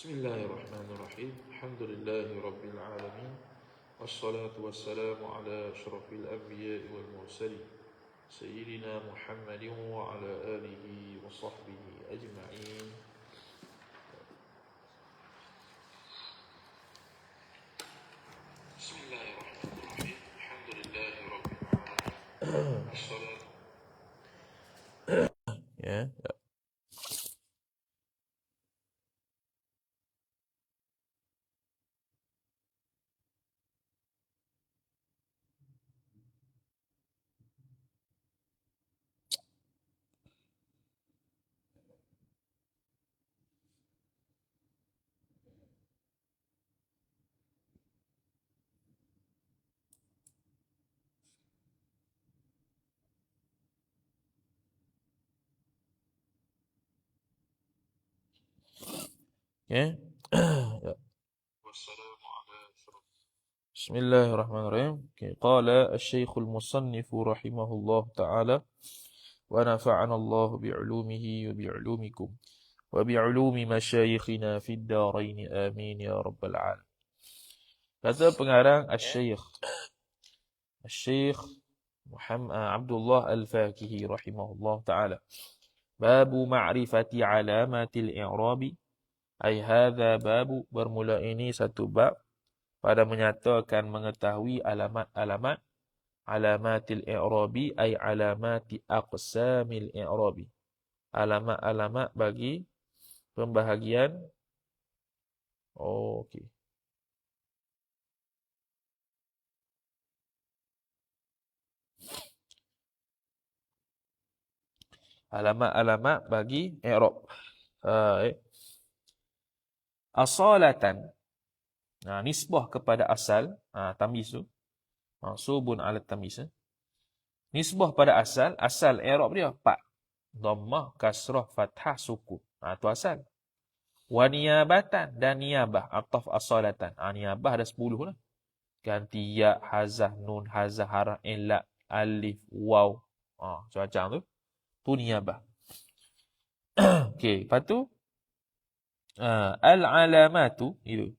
بسم الله الرحمن الرحيم الحمد لله رب العالمين والصلاة والسلام على أشرف الأنبياء والمرسلين سيدنا محمد وعلى آله وصحبه أجمعين بسم الله الرحمن الرحيم الحمد لله رب العالمين والصلاة Ya. والسلام على أشرف. بسم الله الرحمن الرحيم. قال الشيخ المصنف رحمه الله تعالى ونفعنا الله بعلومه وبعلومكم وبعلوم مشايخنا في الدارين. آمين يا رب العالمين. Kata pengarang Al-Syeikh Al-Syeikh Muhammad Abdullah Al-Fakihi rahimahullah ta'ala. Babu ma'rifati alamatil i'rabi Ay hadha babu bermula ini satu bab pada menyatakan mengetahui alamat-alamat alamatil i'rabi ay alamati aqsamil i'rabi. Alamat-alamat bagi pembahagian. Oh, okey. Alamat-alamat bagi i'rab. Uh, eh. Asalatan Nah, nisbah kepada asal, ha, tamis tu. Mansubun ala tamis. Eh. Nisbah pada asal, asal i'rab dia pak. Dhammah, kasrah, fathah, sukun. Ha, tu asal. Wa niyabatan dan niyabah ataf asalatan. Ha, niyabah ada 10 lah. Ganti ya, hazah, nun, hazah, harah, illa, alif, waw. Ha, macam tu. Tu niyabah. Okey, lepas tu uh, al-alamatu itu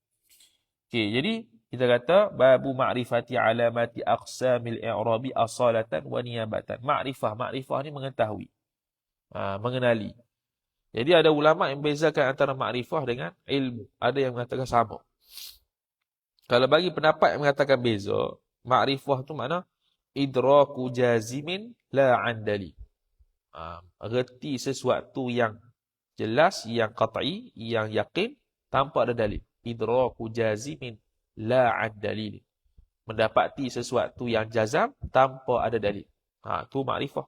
Okey, jadi kita kata babu ma'rifati alamati aqsamil i'rabi asalatan wa niyabatan. Ma'rifah, ma'rifah ni mengetahui. Ha, mengenali. Jadi ada ulama yang membezakan antara ma'rifah dengan ilmu. Ada yang mengatakan sama. Kalau bagi pendapat yang mengatakan beza, ma'rifah tu mana? Idraku jazimin la andali. Ha, reti sesuatu yang jelas, yang qat'i, yang yakin, tanpa ada dalil idraku jazimin la ad dalil. Mendapati sesuatu yang jazam tanpa ada dalil. Ha, tu makrifah.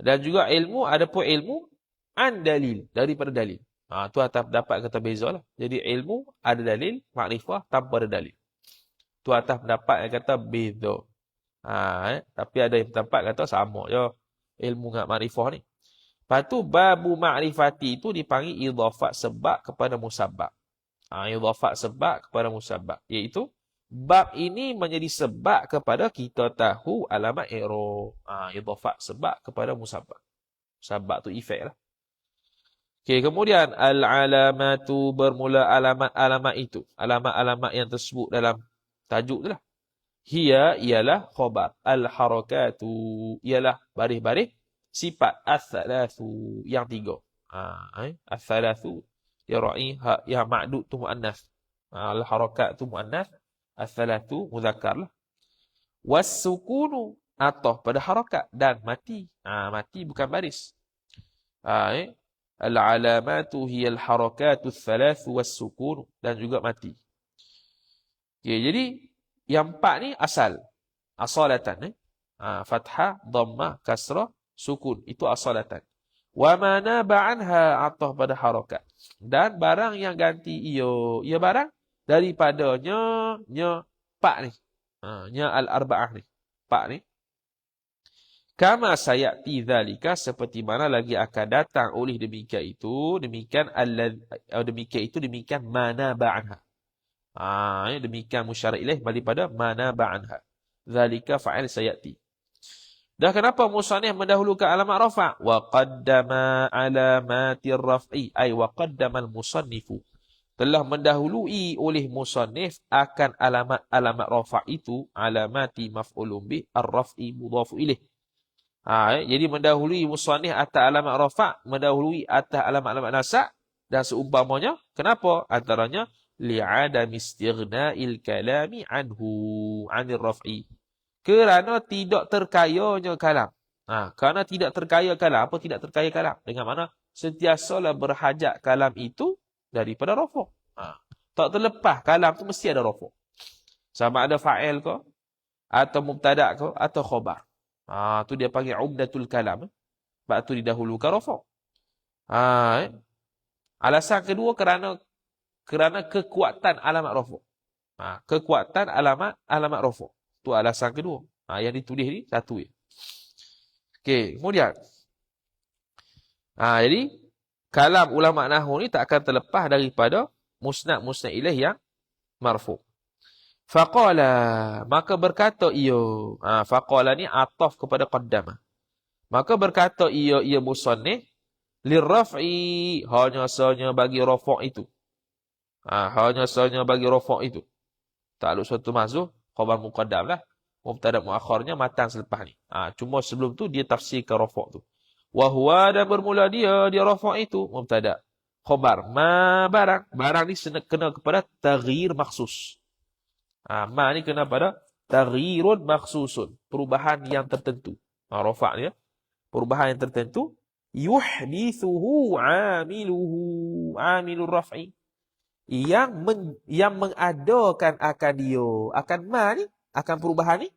Dan juga ilmu, ada pun ilmu an dalil, daripada dalil. Ha, tu atas dapat kata beza lah. Jadi ilmu ada dalil, makrifah tanpa ada dalil. Tu atas pendapat yang kata beza. Ha, eh? Tapi ada yang pendapat kata sama je ilmu dengan makrifah ni. Lepas tu babu makrifati itu dipanggil idhafat sebab kepada musabab ha, idhafat sebab kepada musabab iaitu bab ini menjadi sebab kepada kita tahu alamat i'rab ha, idhafat sebab kepada musabab musabab tu efek lah Okay, kemudian al-alamatu bermula alamat-alamat itu. Alamat-alamat yang tersebut dalam tajuk tu lah. Hiya ialah khobar. Al-harakatu ialah baris-baris sifat as-salathu yang tiga. Ha, eh? As-salathu ya ra'i ha ya ma'dud tu muannas ha, al harakat tu muannas as-salatu muzakkar lah was-sukunu atah pada harakat dan mati ha, mati bukan baris ha, eh? al alamatu hiya al harakatu thalath was-sukun dan juga mati okay, jadi yang empat ni asal asalatan eh? ha, fathah dhammah kasrah sukun itu asalatan Wa mana ba'anha atah pada harakat. Dan barang yang ganti iyo. Ia barang daripada nya, pak ni. Ha, nya al-arba'ah ni. Pak ni. Kama sayati dhalika seperti mana lagi akan datang oleh demikian itu. Demikian alladh, oh, demikian itu demikian mana ba'anha. Ha, demikian musyara ilaih daripada mana ba'anha. Dhalika fa'il sayati. Dah kenapa musannif mendahulukan alamat rafa'? Wa qaddama alamatir raf'i ay wa qaddama al-musannifu telah mendahului oleh musannif akan alamat-alamat rafa' itu alamati maf'ulun bih ar-raf'i mudhafu ilaih. Ha, eh? jadi mendahului musannif atas alamat rafa' mendahului atas alamat-alamat nasab dan seumpamanya kenapa antaranya li'adam istighna'il kalami anhu anir raf'i kerana tidak terkayanya kalam ha, kerana tidak terkaya kalam apa tidak terkaya kalam dengan mana sentiasalah berhajat kalam itu daripada rafuk. Ha. Tak terlepas kalam tu mesti ada rafuk. Sama ada fa'il ke atau mubtada ke atau khabar. Ha tu dia panggil umdatul kalam. Sebab tu didahulukan rafuk. Ha eh? Alasan kedua kerana kerana kekuatan alamat rafuk. Ha kekuatan alamat alamat rafuk. Tu alasan kedua. Ha yang ditulis ni satu ya. Okey, kemudian Ha, jadi kalam ulama nahwu ni tak akan terlepas daripada musnad-musnad ilaih yang marfu. Faqala maka berkata ia ha, faqala ni ataf kepada qaddama. Maka berkata ia ia musannif lirraf'i hanya sahaja bagi rafa' itu. Ha, hanya sahaja bagi rafa' itu. Tak ada suatu mazhub khabar muqaddam lah. Mubtada muakharnya matang selepas ni. Ha, cuma sebelum tu dia tafsirkan rafa' tu. Wahwa dan bermula dia, dia rafa' itu. Mubtada. Khobar. Ma barang. Barang ni kena kepada taghir maksus. Ha, ma ni kena pada taghirun maksusun. Perubahan yang tertentu. Ha, rafa' ni ya. Perubahan yang tertentu. Yuhdithuhu amiluhu amilur raf'i. Yang men, yang mengadakan akan dia. Akan ma ni. Akan perubahan ni.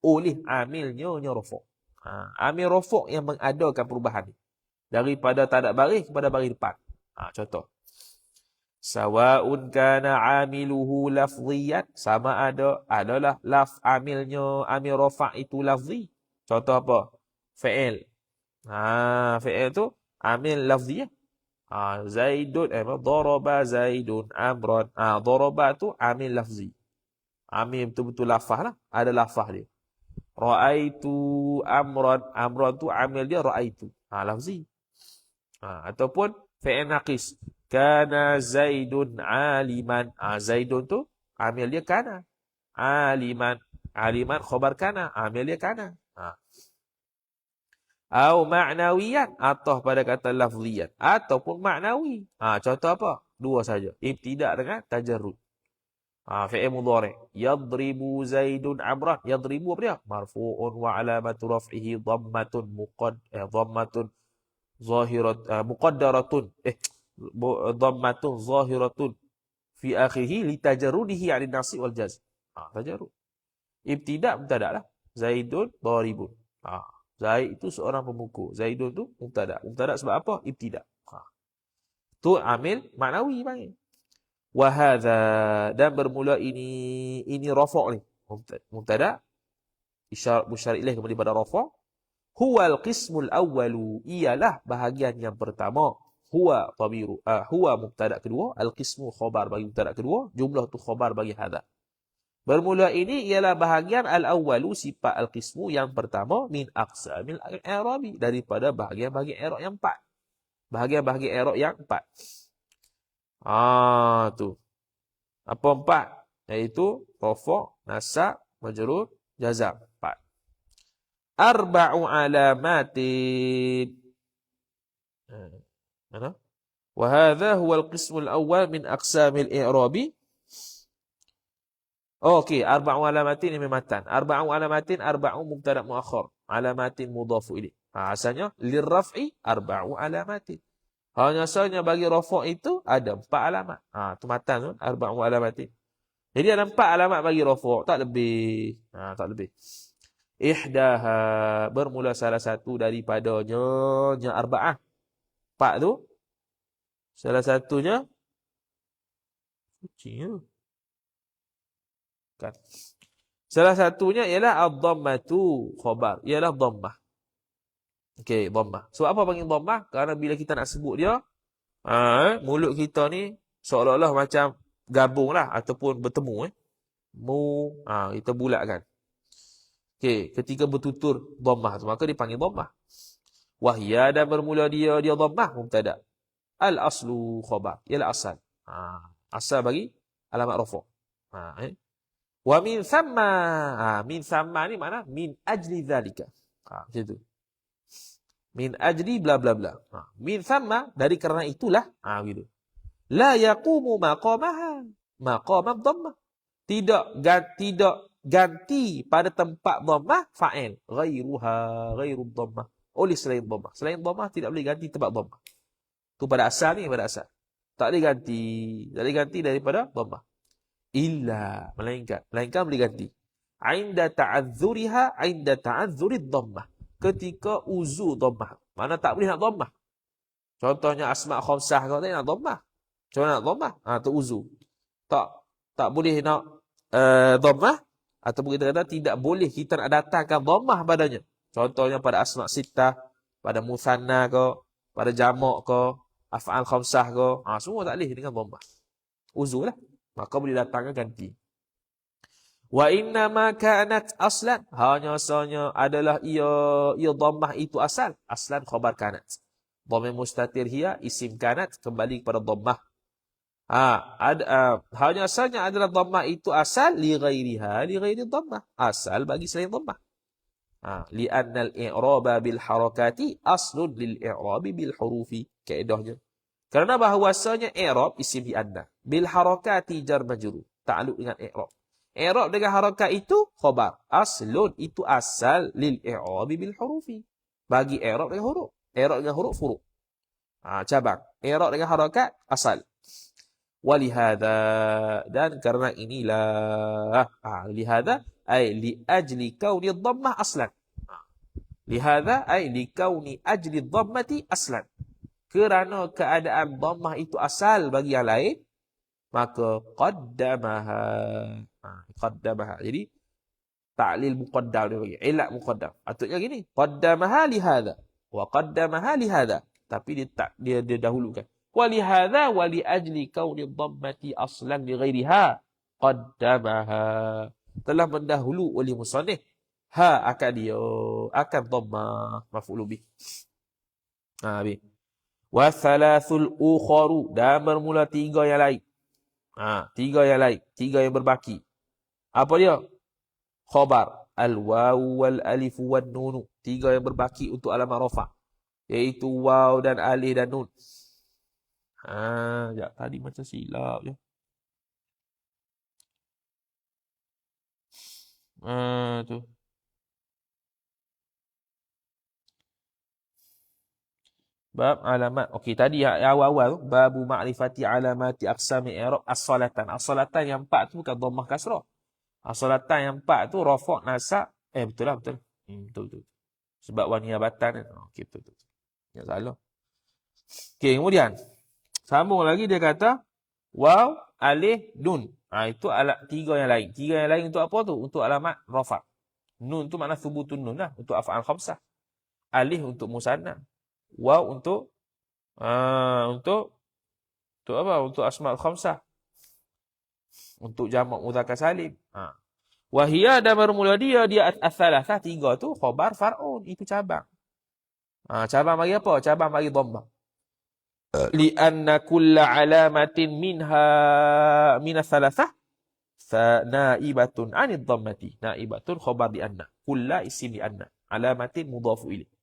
Oleh amilnya rafa'. Ha, amil rofok yang mengadakan perubahan ni. Daripada tak ada baris kepada baris depan. Ha, contoh. Sawa'un kana amiluhu lafziyan. Sama ada. Adalah laf amilnya. Amil rofak itu lafzi. Contoh apa? Fa'il. Ha, Fa'il tu. Amil lafzi ya. Ha, Zaidun. Eh, Doroba Zaidun Amran. Ha, Doroba tu amil lafzi. Amil betul-betul lafah lah. Ada lafah dia. Ra'aitu amran. Amran tu amil dia ra'aitu. Ha, lafzi. Ha, ataupun fi'il naqis. Kana Zaidun aliman. Ha, Zaidun tu amil dia kana. Aliman. Aliman khabar kana. Amil dia kana. Ha. Au ma'nawiyan. Atau pada kata lafziyan. Ataupun ma'nawi. Ha, contoh apa? Dua saja. Ibtidak dengan tajarrud. Ha, fi'il mudhari. Yadribu Zaidun Amran. Yadribu apa dia? Marfu'un wa alamatu raf'ihi dhammatun muqad eh, dhammatun zahirat uh, muqaddaratun eh dhammatun zahiratun fi akhirih li tajarrudihi 'ala nasi wal jaz. Ha, tajarrud. Ibtida' mubtada' lah. Zaidun daribun. Ha, Zaid itu seorang pemukul. Zaidun tu mubtada'. Mubtada' sebab apa? Ibtida'. Ha. Tu amil maknawi panggil. Wahada dan bermula ini ini rafa' ni. Mubtada isyarat musyar ilaih kembali pada rafa' huwa al-qismul awwalu ialah bahagian yang pertama huwa tabiru uh, huwa mubtada kedua al-qismu khabar bagi mubtada kedua jumlah tu khabar bagi hada bermula ini ialah bahagian al-awwalu sifat al-qismu yang pertama min aqsamil i'rabi daripada bahagian-bahagian i'rab yang empat bahagian-bahagian i'rab yang empat Ah tu. Apa empat? Iaitu rafa', nasab, majrur, jazam. Empat. Arba'u alamatin. Hmm. Mana? Wa hadha huwa al-qism al-awwal min aqsam al-i'rabi. Oh, okey, arba'u alamatin ini matan. Arba'u alamatin arba'u mubtada' muakhar. Alamatin mudhafu ilaih. Ha, asalnya lirraf'i arba'u alamatin. Hanya sahaja bagi rafak itu ada empat alamat. Ha, tu matan tu. Arba'u alamatin. Jadi ada empat alamat bagi rafak. Tak lebih. Ha, tak lebih. Ihdaha. Bermula salah satu daripadanya. Nya arba'ah. Empat tu. Salah satunya. Kucing tu. Kan. Salah satunya ialah ad-dhammatu khabar. Ialah dhammah. Okey, dhammah. Sebab apa panggil dhammah? Kerana bila kita nak sebut dia, ha, mulut kita ni seolah-olah macam gabung lah ataupun bertemu. Eh. Mu, ha, kita bulatkan. Okey, ketika bertutur dhammah tu, maka dipanggil dhammah. Wahya dan bermula dia, dia dhammah, mubtada. Al-aslu khabar. Ialah asal. Ha, Asal bagi alamat rafa. Ha, eh. Wa min thamma. Ha, min thamma ni mana? Min ajli dhalika. Ha, macam tu. Min ajli bla bla bla. Ha, min thamma dari kerana itulah. Ha, begitu. La yaqumu maqamaha. Maqamah dhammah. Tidak tidak ganti pada tempat dhammah fa'il. Ghairuha. Ghairu dhammah. Oleh selain dhammah. Selain dhammah tidak boleh ganti tempat dhammah. Tu pada asal ni pada asal. Tak boleh ganti. Tak boleh ganti daripada dhammah illa. Melainkan melainkan boleh ganti. Inda ta'azzuriha inda ta'azzurid dhammah. Ketika uzu dhammah. Mana tak boleh nak dhammah? Contohnya asma khamsah kau tak nak dhammah? Macam nak dhammah? Ha tu uzu. Tak tak boleh nak uh, dhammah? Ataupun kita kata tidak boleh kita nak datangkan dhammah padanya. Contohnya pada asma sittah pada musanna kau pada jamak kau af'al khamsah kau. Ha semua tak boleh dengan dhammah. Uzu lah maka boleh datangkan ganti. Wa inna ma kanat aslan hanya sahaja adalah ia ia dhammah itu asal aslan khabar kanat. Dhammah mustatir hiya isim kanat kembali kepada dhammah. Ha, ada, uh, hanya sahaja adalah dhammah itu asal li ghairiha li ghairi dhammah. Asal bagi selain dhammah. Ha, li anna al-i'raba bil harakati aslun lil i'rabi bil hurufi. Kaedahnya. Kerana bahawasanya i'rab isim bi anna bil harakati jar majrur ta'alluq dengan i'rab. I'rab dengan harakat itu khabar. Aslun itu asal lil i'rab bil hurufi. Bagi i'rab dengan huruf. I'rab dengan huruf furu'. Ha, cabang. I'rab dengan harakat asal. Walihada dan kerana inilah ha, lihada ay li ajli kauni dhammah aslan. Ha. Lihada ay li kauni ajli dhammati aslan kerana keadaan dhammah itu asal bagi yang lain maka qaddamaha. Ha, qaddamaha. Jadi ta'lil muqaddam dia bagi ilat muqaddam. Patutnya gini qaddamaha li hadha wa qaddamaha li hadha. Tapi dia tak dia dia dahulukan. Wa li hadha wa li ajli kauni dhammati aslan li ghairiha qaddamaha. Telah mendahulu oleh musannif. Ha akan dia akan dhammah maf'ul bih ha habis wa thalathul ukharu. Dan bermula tiga yang lain. Ha tiga yang lain. Tiga yang berbaki. Apa dia? Khabar. Al waw wal alif wan nun tiga yang berbaki untuk alamat rafa. Iaitu waw dan alif dan nun. Ha ya tadi macam silap je. Ha tu Bab alamat. Okey, tadi awal-awal babu ma'rifati alamati aqsami i'rab as-salatan. As-salatan yang empat tu bukan dhammah kasrah. As-salatan yang empat tu rafa' nasab. Eh betul lah betul. Hmm, betul betul. Sebab waniyabatan kan. Okey betul betul. Ya salah. Okey, kemudian sambung lagi dia kata waw alif nun. Ha, itu alat tiga yang lain. Tiga yang lain untuk apa tu? Untuk alamat rafa'. Nun tu makna thubutun nun lah untuk af'al khamsah. Alif untuk musanna waw untuk uh, untuk untuk apa? Untuk asma' khamsah. Untuk jamak mudzakkar salim. Ha. Wahia dan bermula dia dia as-salasah tiga tu khabar far'un itu cabang. Ha, cabang bagi apa? Cabang bagi dhammah. Li anna kulla alamatin minha min as-salasah fa naibatun 'anid dhammati. Naibatun khabar di anna. Kulla isim di anna. Alamatin mudhafu ilaih.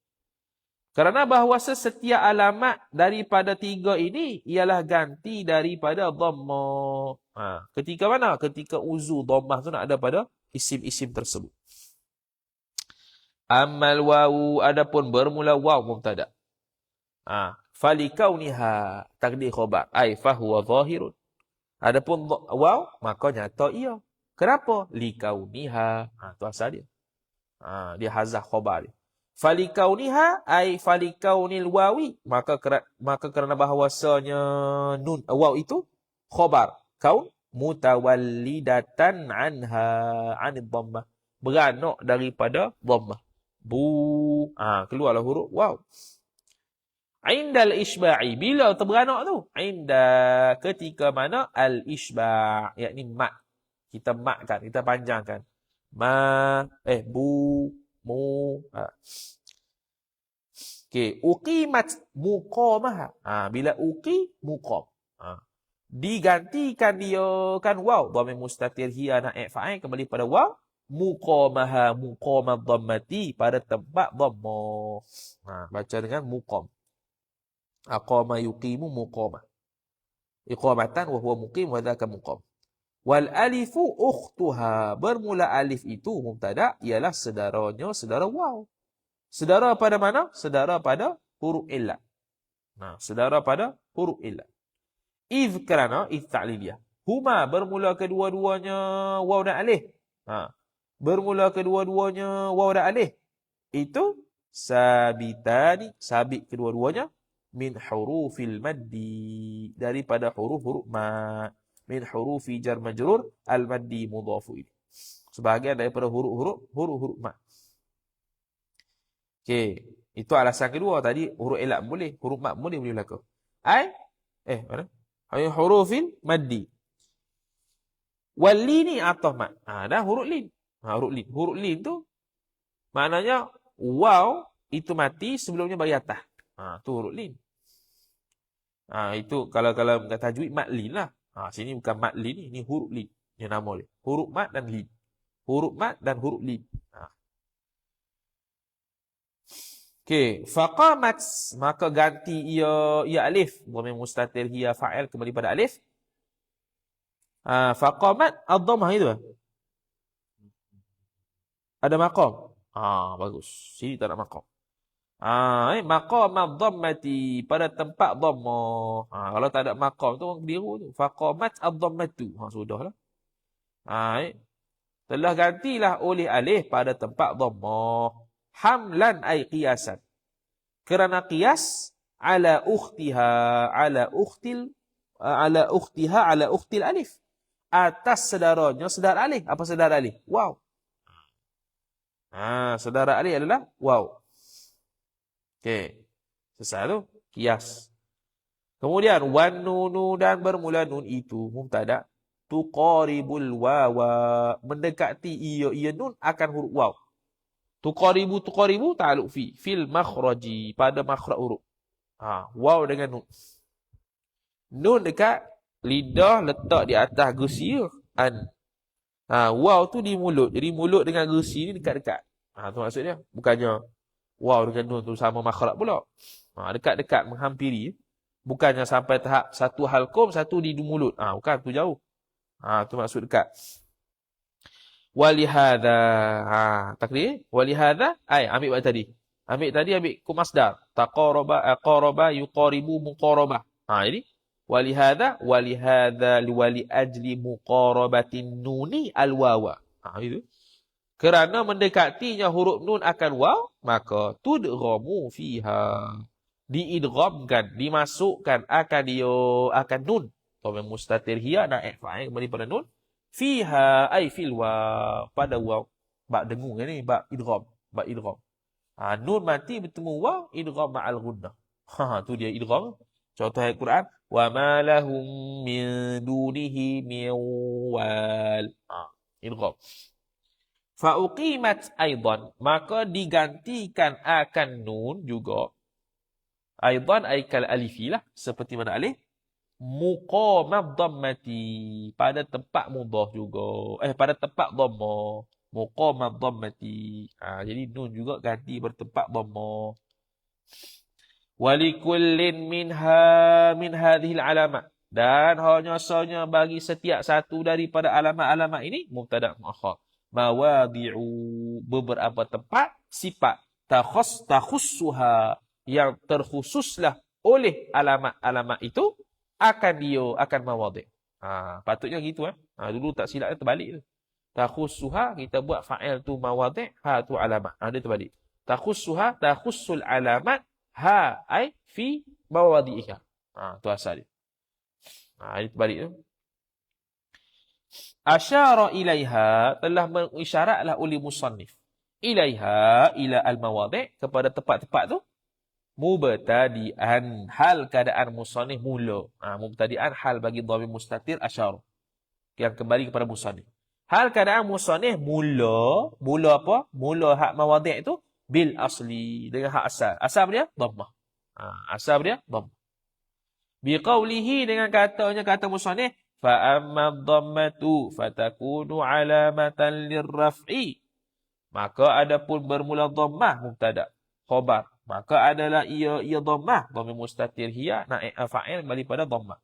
Kerana bahawa setiap alamat daripada tiga ini ialah ganti daripada dhamma. Ha. Ketika mana? Ketika uzu dhammah tu nak ada pada isim-isim tersebut. Amal wawu adapun bermula waw mubtada. Ha. Falikauniha takdir khobar. Ay fahuwa zahirun. Adapun waw maka nyata ia. Kenapa? Likauniha. Ha, tu asal dia. Ha, dia hazah khobar dia falikauniha ai falikaunil wawi maka maka kerana bahawasanya nun waw itu khabar kaun mutawallidatan anha anid dhammah. Beranak daripada dhammah. Bu ah ha, keluarlah huruf waw. Indal isba'i bila terberanak tu? Inda ketika mana? Al isba' yakni mat kita matkan kita panjangkan. Ma eh bu mu ha. Okey, uqimat muqamah. Ha, bila uqi muqam. Ha. digantikan dia kan waw dhamir mustatir hiya naib fa'il kembali pada waw muqamaha muqamad dhammati pada tempat dhamma ha baca dengan muqam aqama yuqimu muqama iqamatan wa huwa muqim wa dhaka muqam wal alifu ukhtuha bermula alif itu mubtada ialah saudaranya saudara waw saudara pada mana saudara pada huruf illat nah saudara pada huruf illat Iz kerana iz ta'liliyah. Huma bermula kedua-duanya waw dan alif. Ha. Bermula kedua-duanya waw dan alif. Itu sabitani, sabit kedua-duanya min hurufil maddi daripada huruf-huruf ma min hurufi jar majrur al maddi mudhafu ini. Sebahagian daripada huruf-huruf huruf-huruf ma. Okey, itu alasan kedua tadi huruf elak boleh, huruf mat boleh boleh berlaku. Ai eh mana? Ay hurufin maddi. Wal lini atau mat. Ha, dah huruf lin. Ha, huruf lin. Huruf lin tu maknanya waw itu mati sebelumnya bagi atas. Ha, tu huruf lin. Ha, itu kalau kalau kata tajwid mat lin lah. Ha, sini bukan mat lin ni, ni huruf lin. Ni nama dia. Huruf mat dan lin. Huruf mat dan huruf lin. Ha. Okey, faqamat maka ganti ia ia alif dhamir mustatir hiya fa'il kembali pada alif. Ah faqamat ad-dhammah itu. Ada maqam. Ah bagus. Sini tak ada maqam. Ah eh maqam ad-dhammati pada tempat dhammah. Ah kalau tak ada maqam tu orang keliru tu. Faqamat ad-dhammatu. Ha sudahlah. Ah eh telah gantilah oleh alif pada tempat dhammah hamlan ay qiyasan. Kerana qiyas ala ukhtiha ala ukhtil ala ukhtiha ala ukhtil alif. Atas saudaranya saudara alif. Apa saudara alif? Wow. Ha, saudara alif adalah wow. Okey. Selesai tu. Qiyas. Kemudian wan nunu dan bermula nun itu mubtada tuqaribul wawa mendekati ia ia nun akan huruf waw. Tuqaribu tuqaribu ta'aluk fi. Fil makhraji. Pada makhraj huruf. Ha, waw dengan nun. Nun dekat lidah letak di atas gusi an. Ha, waw tu di mulut. Jadi mulut dengan gusi ni dekat-dekat. Ha, tu maksudnya. Bukannya waw dengan nun tu sama makhraj pula. Ha, dekat-dekat menghampiri. Bukannya sampai tahap satu halkum, satu di mulut. Ha, bukan, tu jauh. Ha, tu maksud dekat walihada ha takdir walihada ai ambil buat tadi ambil tadi ambil ku masdar taqaraba aqaraba yuqaribu muqarabah ha jadi walihada walihada liwali ajli muqarabatin nuni alwawa ha itu kerana mendekatinya huruf nun akan waw maka tudghamu fiha. Diidghamkan dimasukkan akan dia akan nun. Atau mustatir hiya dan fa'il kembali pada nun. Fiha ay fil wa pada waw ba dengung ni ba idgham ba idgham. Ha nun mati bertemu waw idgham ma'al gunnah. Ha tu dia idgham. Contoh ayat Quran wa ma lahum min dunihi min wal. Ha idgham fa uqimat aidan maka digantikan akan nun juga. Aidan ay kal alifi lah seperti mana alif? Muqamad dhammati pada tempat mudah juga. Eh pada tempat dhamma. Muqamad dhammati. Ha, jadi nun juga ganti bertempat dhamma. Walikullin minha min hadhihi alamat dan hanya sahaja bagi setiap satu daripada alamat-alamat ini mubtada muakhar mawadi'u beberapa tempat sifat takhus takhussuha yang terkhususlah oleh alamat-alamat itu akan dia akan mawadhi. Ha, patutnya gitu eh. Ha, dulu tak silap terbalik tu. Takhussuha kita buat fa'il tu mawadhi, ha tu alamat. Ha dia terbalik. Takhussuha takhussul alamat ha ai fi mawadhiha. Ha tu asal dia. Ha dia terbalik tu. Asyara ilaiha telah mengisyaratlah oleh musannif. Ilaiha ila al-mawadhi kepada tempat-tempat tu. Mubtadi'an hal keadaan musannif mula. Ha, mubtadi'an hal bagi dhamir mustatir asyar yang kembali kepada musannif. Hal keadaan musannif mula mula apa? Mula hak mawadhi' itu bil asli dengan hak asal. Asal dia? Dhammah. Ha, asal dia? Dhammah. Biqaulihi dengan katanya kata musannif amma dhammatu fatakunu alamatan lirraf'i. Maka adapun bermula dhammah mubtada khabar. Maka adalah ia ia dhammah dhamir mustatir hiya naik fa'il kembali pada dhammah.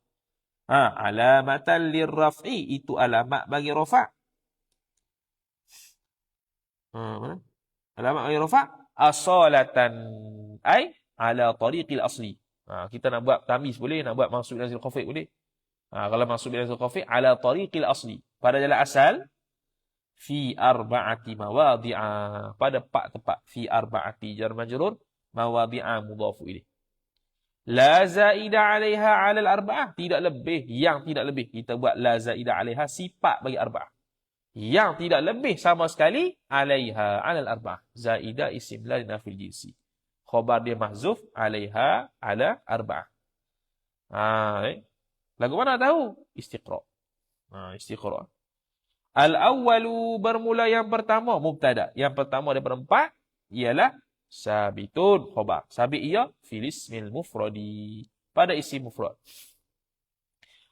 Ha, alamatan lirraf'i itu alamat bagi rafa'. Ha, mana? Alamat bagi rafa' asalatan ai ala tariqil asli. Ha, kita nak buat tamis boleh, nak buat mansub nazil khafif boleh. Ha, kalau mansub nazil khafif ala tariqil asli. Pada jalan asal fi arba'ati mawadhi'a pada empat tempat fi arba'ati jar majrur mawadhi'a mudhafu ilaih. La zaida 'alaiha 'ala al-arba'ah, tidak lebih, yang tidak lebih. Kita buat la zaida 'alaiha sifat bagi arba'ah. Yang tidak lebih sama sekali 'alaiha 'ala al-arba'ah. Zaida isim la nafil jinsi. Khabar dia mahzuf 'alaiha 'ala arba'ah. Ha, eh? Lagu mana tahu? Istiqra. Ha, istiqra. Al-awwalu bermula yang pertama mubtada. Yang pertama daripada empat ialah sabitun khabar. Sabit ia fil ismil mufradi. Pada isim mufrad.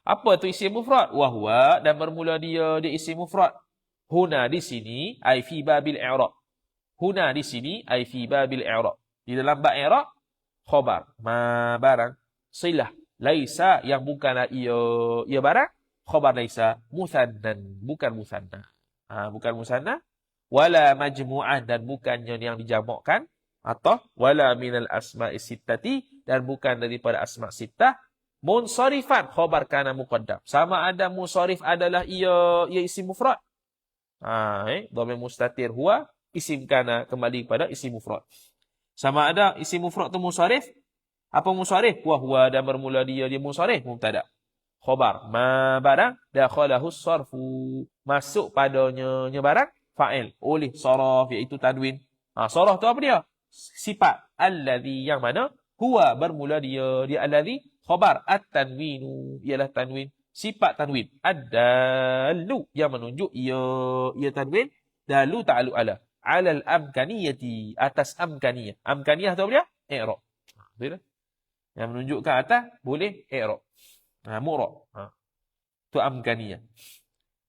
Apa tu isim mufrad? Wahwa dan bermula dia di isim mufrad. Huna di sini ai fi babil i'rab. Huna di sini ai fi babil i'rab. Di dalam bab i'rab khabar ma barang silah laisa yang bukanlah ia ia barang khabar laisa musannan bukan musanna. Ha, bukan musanna. Wala majmu'ah dan bukannya yang dijamakkan atau wala minal asma'i sittati dan bukan daripada asma' sittah munsarifan khabar kana muqaddam. Sama ada munsarif adalah ia ia isim mufrad. Ha eh dhamir mustatir huwa isim kana kembali kepada isim mufrad. Sama ada isim mufrad tu munsarif apa munsarif wa huwa dan bermula dia dia munsarif mubtada. Khabar ma barang dakhalahu sarfu. Masuk padanya nya barang fa'il. Oleh saraf iaitu tanwin ha saraf tu apa dia? Sifat. Allazi yang mana? Huwa bermula dia. Dia allazi khabar at-tanwinu. Ialah tanwin. Sifat tanwin. Ad-dallu. Yang menunjuk ia ia tanwin. Dalu ta'alu ala. Alal amkaniyati. Atas amkaniyah. Amkaniyah tu apa dia? I'rab. Betul yang menunjukkan atas boleh i'rab. Ha mu'rab. Ha. Tu amkaniyah.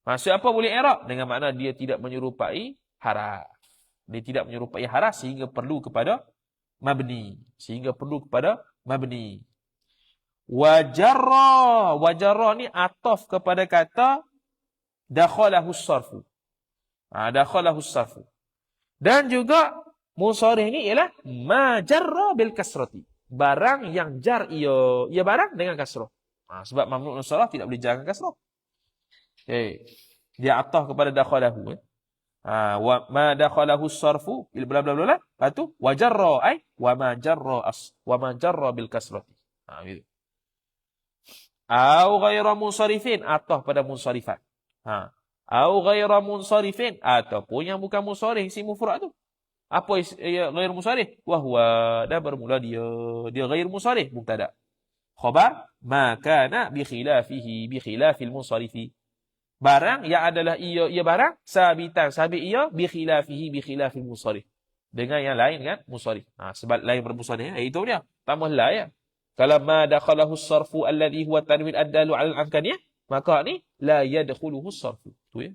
Maksud apa boleh i'rab? Dengan makna dia tidak menyerupai haraf dia tidak menyerupai haras sehingga perlu kepada mabni. Sehingga perlu kepada mabni. Wajarra. Wajarra ni ataf kepada kata dakhalahu sarfu. Ha dakhalahu sarfu. Dan juga musarih ni ialah majarra bil kasrati barang yang jar ia ia barang dengan kasrah ha, sebab mamnu nasrah tidak boleh jar dengan kasrah okay. dia ataf kepada dakhalahu eh. Ha, wa ma dakhalahu sarfu bil bla bla bla. Lepas tu wajarra ai wa ma jarra as wa ma jarra bil kasrati. Ha gitu. Au ghaira munsarifin atau pada munsarifat. Ha. Au ghaira munsarifin ataupun yang bukan munsarif si mufrad tu. Apa ya, ghair munsarif? Wa huwa dah bermula dia. Dia ghair munsarif mubtada. Khabar? Ma kana bi khilafihi bi khilafil munsarifi barang yang adalah ia ia barang sabitan sabit ia bi khilafihi bi khilafil musarrif dengan yang lain kan musarrif ha, sebab lain bermusarrif eh, itu dia. Tambah la ya. Kalau ma dakhalahu sarfu alladhi huwa tanwin adalu ala al-amkaniyah maka ni la yadkhuluhu sarfu tu ya.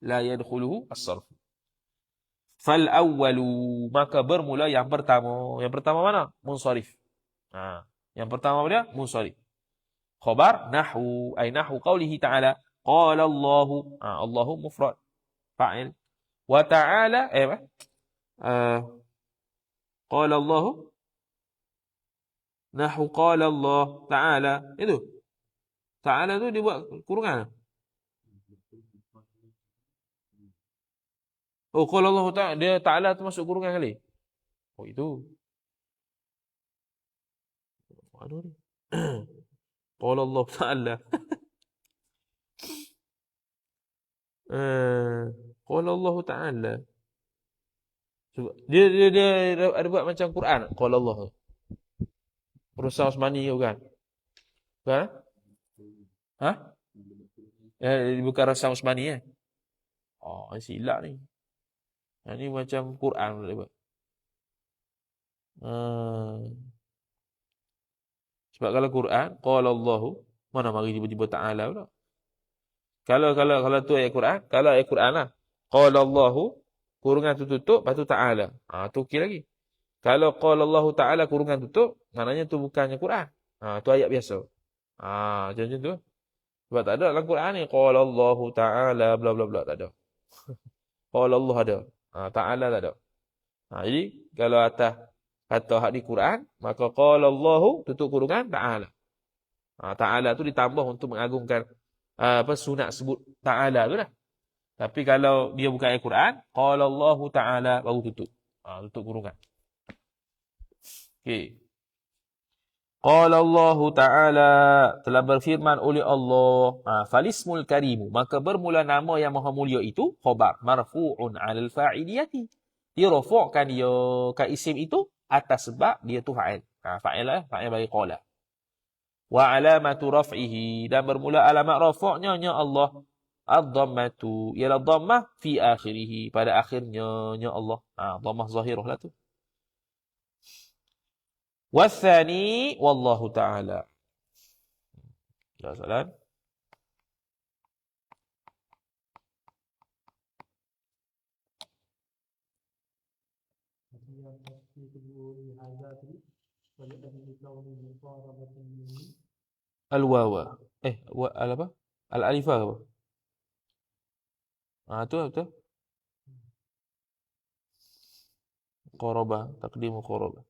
La yadkhuluhu as-sarfu fal awwalu maka bermula yang pertama. Yang pertama mana? Munsarif ha. Yang pertama dia? Munsarif khabar nahwu. Ay nahwu qawlihi ta'ala. Qala Allahu ha, Allahu mufrad. Fa'il. Wa ta'ala eh apa? Uh, qala Allahu nahwu qala Allah ta'ala. Itu. Ta'ala tu dibuat kurungan Oh qala Allah ta'ala dia ta'ala tu masuk kurungan kali oh itu Aduh ni. Qala Allah Ta'ala. Eh, qala Allah Ta'ala. Dia dia dia ada buat macam Quran. Qala Allah. Perusahaan Osmani tu kan? Kan? Ha? Eh, bukan rasa Osmani eh. Oh, silap ni. Yang ni macam Quran dia buat. Hmm. Sebab kalau Quran, qala Allahu, mana mari tiba-tiba ta'ala pula. Kalau kalau kalau tu ayat Quran, kalau ayat Quran lah. Qala Allahu, kurungan tu tutup, lepas tu ta'ala. Ha, tu okey lagi. Kalau qala Allahu ta'ala kurungan tutup, maknanya tu bukannya Quran. Ha, tu ayat biasa. Ha, macam tu. Sebab tak ada dalam Quran ni. Qala Allahu ta'ala, bla bla bla, tak ada. Qala Allah ada. Ha, ta'ala tak ada. Ha, jadi, kalau atas kata hak di Quran, maka qala Allahu tutup kurungan ta'ala. Ha, ta'ala tu ditambah untuk mengagungkan uh, apa sunat sebut ta'ala tu lah. Tapi kalau dia bukan ayat Quran, qala Allahu ta'ala baru tutup. Ha, tutup kurungan. Okey. Qala Allah Ta'ala telah berfirman oleh Allah ha, Falismul karimu. Maka bermula nama yang maha mulia itu Khobar marfu'un alal fa'iliyati. Dia rofokkan dia ke isim itu Atas sebab dia tu fa'il. Ha, Fa'il lah, fa'il bagi qala. Wa alamatu raf'ihi Dan bermula alamat rafoknya Ya Allah. Ad-dhammatu Ialah dhammah fi akhirihi Pada akhirnya Ya Allah. Ha, Dhammah zahirah lah tu Wasani wallahu taala. Ya soalan. Al-wawa. Eh, wa, al apa? Al-alifah apa? Ah, tu betul. Qaraba, taqdimu qaraba.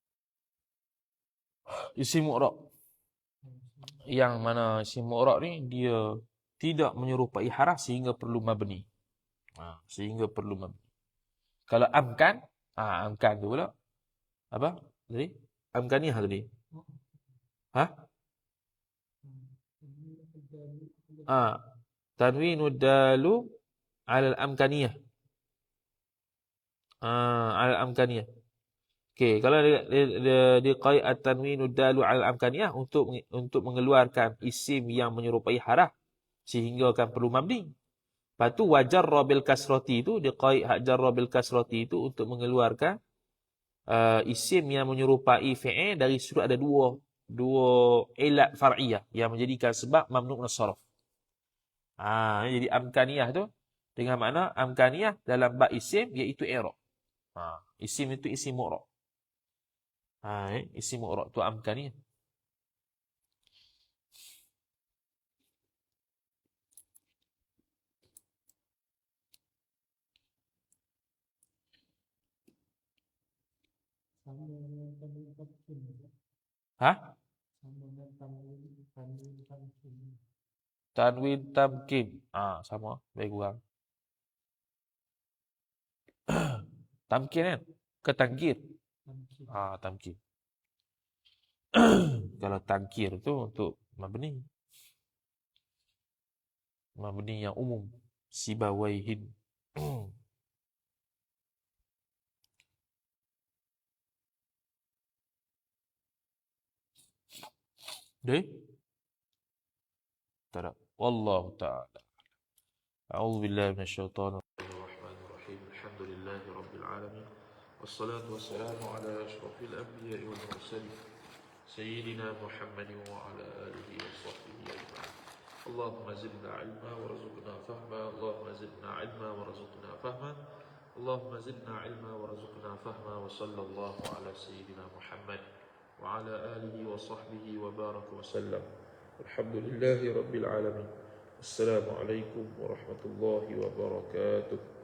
Isim mu'rab. Yang mana isim mu'rab ni dia tidak menyerupai haraf sehingga perlu mabni. Ha, sehingga perlu mabni. Kalau amkan, ha, amkan tu pula. Apa? Tadi? Amkaniyah tadi. Ha? Ha. Tanwinud dalu ala al-amkaniyah. Ah, al-amkaniyah. Okey, kalau dia dia, dia, dia qai at-tanwinu dalu al amkaniyah untuk untuk mengeluarkan isim yang menyerupai haraf sehingga akan perlu mabni. Lepas tu wajar rabil kasrati itu dia qai hak jarra bil kasrati itu untuk mengeluarkan uh, isim yang menyerupai fi'il dari sudut ada dua dua ilat far'iyah yang menjadikan sebab mamnu' nasarf. Ah, jadi amkaniyah tu dengan makna amkaniyah dalam bab isim iaitu i'rab. Ha, isim itu isim mu'rab. Ha, eh, isim mu'rab tu amkan ni. Ha? Tanwin tamkin. Ah, sama. Baik kurang. Tamkin kan? Ke tangkir? Ah, tamkin. Kalau tangkir tu untuk mabni. Mabni yang umum. Sibawaihin. Deh? Tak ada. Wallahu ta'ala. A'udhu billahi minasyaitanir والصلاة والسلام على أشرف الأنبياء والمرسلين سيدنا محمد وعلى آله وصحبه أجمعين. اللهم زدنا علما ورزقنا فهما. اللهم زدنا علما ورزقنا فهما. اللهم زدنا علما ورزقنا فهما. وصلى الله على سيدنا محمد وعلى آله وصحبه وبارك وسلم. الحمد لله رب العالمين. السلام عليكم ورحمة الله وبركاته.